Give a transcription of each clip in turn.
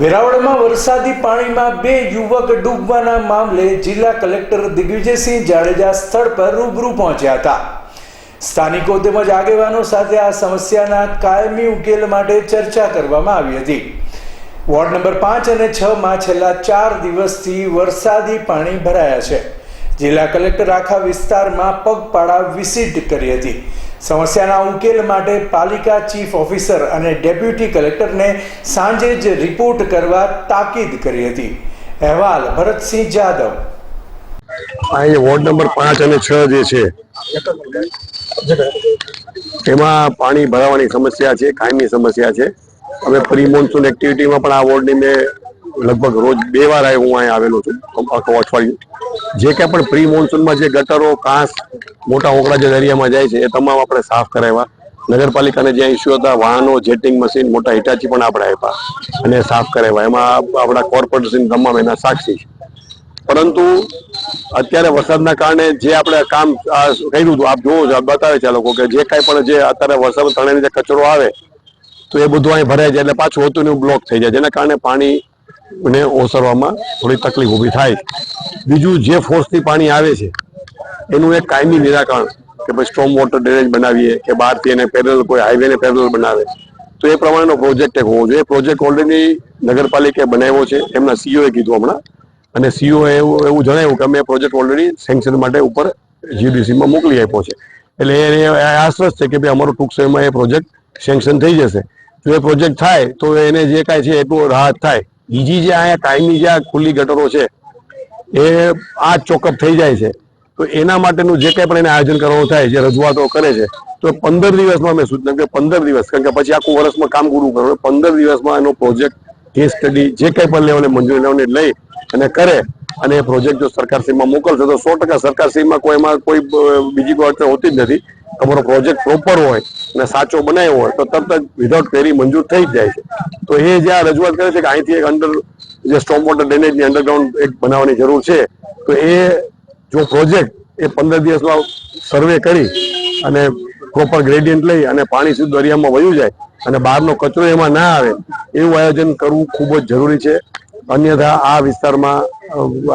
વેરાવળમાં વરસાદી પાણીમાં બે યુવક ડૂબવાના મામલે જિલ્લા કલેક્ટર દિગ્વિજયસિંહ જાડેજા સ્થળ પર રૂબરૂ પહોંચ્યા હતા. સ્થાનિકો તેમજ આગેવાનો સાથે આ સમસ્યાના કાયમી ઉકેલ માટે ચર્ચા કરવામાં આવી હતી. વોર્ડ નંબર પાંચ અને છ માં છેલ્લા ચાર દિવસથી વરસાદી પાણી ભરાયા છે. જિલ્લા કલેક્ટર આખા વિસ્તારમાં પગપાળા વિઝિટ કરી હતી. સમસ્યાના ઉકેલ માટે પાલિકા ચીફ ઓફિસર અને ડેપ્યુટી કલેક્ટરને સાંજે જ રિપોર્ટ કરવા તાકીદ કરી હતી. અહેવાલ ભરતસિંહ જાદવ. અહીંયા વોર્ડ નંબર પાંચ અને છ જે છે, એમાં પાણી ભરાવાની સમસ્યા છે, કાયમી સમસ્યા છે. હવે પ્રી મોન્સૂન એક્ટિવિટીમાં પણ આ વોર્ડની મેં લગભગ રોજ બે વાર હું અહીંયા આવેલો છું આખું અઠવાડિયું. જે કાંઈ પણ પ્રી મોન્સૂનમાં જે ગટરો કાંસ મોટા ઓકળા જે દરિયામાં જાય છે, એ તમામ આપણે સાફ કરાવ્યા. નગરપાલિકાને જ્યાં ઇસ્યુ હતા, વાહનો જેટિંગ મશીન મોટા હિટાચી પણ આપણે આપ્યા. અને સાફ કરાવ્યા. એમાં આપણા કોર્પોરેશન તમામ એના સાક્ષી પરંતુ અત્યારે વરસાદના કારણે જે આપણે કામ કર્યું હતું, આપ જોવો છો બતાવે છે લોકો કે જે કાંઈ પણ જે અત્યારે વરસાદ તણાઈને જે કચરો આવે, તો એ બધું અહીં ભરાય જાય, એટલે પાછું હોતું બ્લોક થઈ જાય. જેના કારણે પાણી ને ઓસરવામાં થોડી તકલીફ ઊભી થાય. બીજું જે ફોર્સથી પાણી આવે છે, એનું એક કાયમી નિરાકરણ કે ભાઈ સ્ટ્રોમ વોટર ડ્રેનેજ બનાવીએ કે બહારથી એને પેરેલ કોઈ હાઈવેને પેરેલ બનાવે, તો એ પ્રમાણેનો પ્રોજેક્ટ એક હોવો જોઈએ. પ્રોજેક્ટ ઓલરેડી નગરપાલિકાએ બનાવ્યો છે, એમના સીઓએ કીધું હમણાં. અને સીઓ એવું એવું જણાવ્યું કે અમે પ્રોજેક્ટ ઓલરેડી સેન્કશન માટે ઉપર જીડીસીમાં મોકલી આપ્યો છે. એટલે એ આશ્વસ્ત છે કે ભાઈ અમારો ટૂંક સમયમાં એ પ્રોજેક્ટ સેન્કશન થઈ જશે. જો એ પ્રોજેક્ટ થાય, તો એને જે કાંઈ છે એટલું રાહત થાય. બીજી જે અહીંયા કાયમી જે આ ખુલ્લી ગટરો છે, એ આ ચોકઅપ થઈ જાય છે. તો એના માટેનું જે કાંઈ પણ એને આયોજન કરવાનું થાય, જે રજૂઆતો કરે છે, તો પંદર દિવસમાં મેં સૂચના કે પંદર દિવસ, કારણ કે પછી આખું વર્ષમાં કામ પૂરું કરવું પંદર દિવસમાં એનો પ્રોજેક્ટ, કેસ સ્ટડી, જે કંઈ પણ લેવાને, મંજૂરી લેવાની લઈ અને કરે, અને એ પ્રોજેક્ટ જો સરકારશ્રીમાં મોકલશે, તો સો ટકા સરકારશ્રીમાં કોઈ એમાં કોઈ બીજી કોઈ અડચણ હોતી જ નથી. તમારો પ્રોજેક્ટ પ્રોપર હોય અને સાચો બનાવ્યો હોય, તો તરત જ વિધાઉટ ક્વેરી મંજૂર થઈ જ જાય છે. તો એ જે આ રજૂઆત કરે છે કે અહીંથી એક અંડર જે સ્ટોમ વોટર ડ્રેનેજની અંડરગ્રાઉન્ડ એક બનાવવાની જરૂર છે, તો એ જો પ્રોજેક્ટ એ પંદર દિવસમાં સર્વે કરી અને પ્રોપર ગ્રેડિયન્ટ લઈ અને પાણી સીધું દરિયામાં વયું જાય અને બહારનો કચરો એમાં ના આવે, એવું આયોજન કરવું ખૂબ જ જરૂરી છે. અન્યથા આ વિસ્તારમાં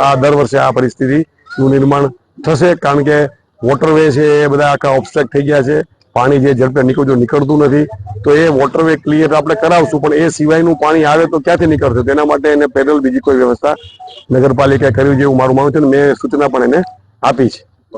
આ દર વર્ષે આ પરિસ્થિતિનું નિર્માણ થશે, કારણ કે વોટરવે છે, એ બધા આખા ઓબ્સ્ટ્રક્ટ થઈ ગયા છે. પાણી જે ઝડપે નીકળતું નીકળતું નથી. તો એ વોટરવે ક્લિયર આપણે કરાવશું, પણ એ સિવાયનું પાણી આવે તો ક્યાંથી નીકળશે? તેના માટે એને પેરેલ બીજી કોઈ વ્યવસ્થા નગરપાલિકાએ કરવી જેવું મારું માનવું છે ને મેં સૂચના પણ એને આપી છે.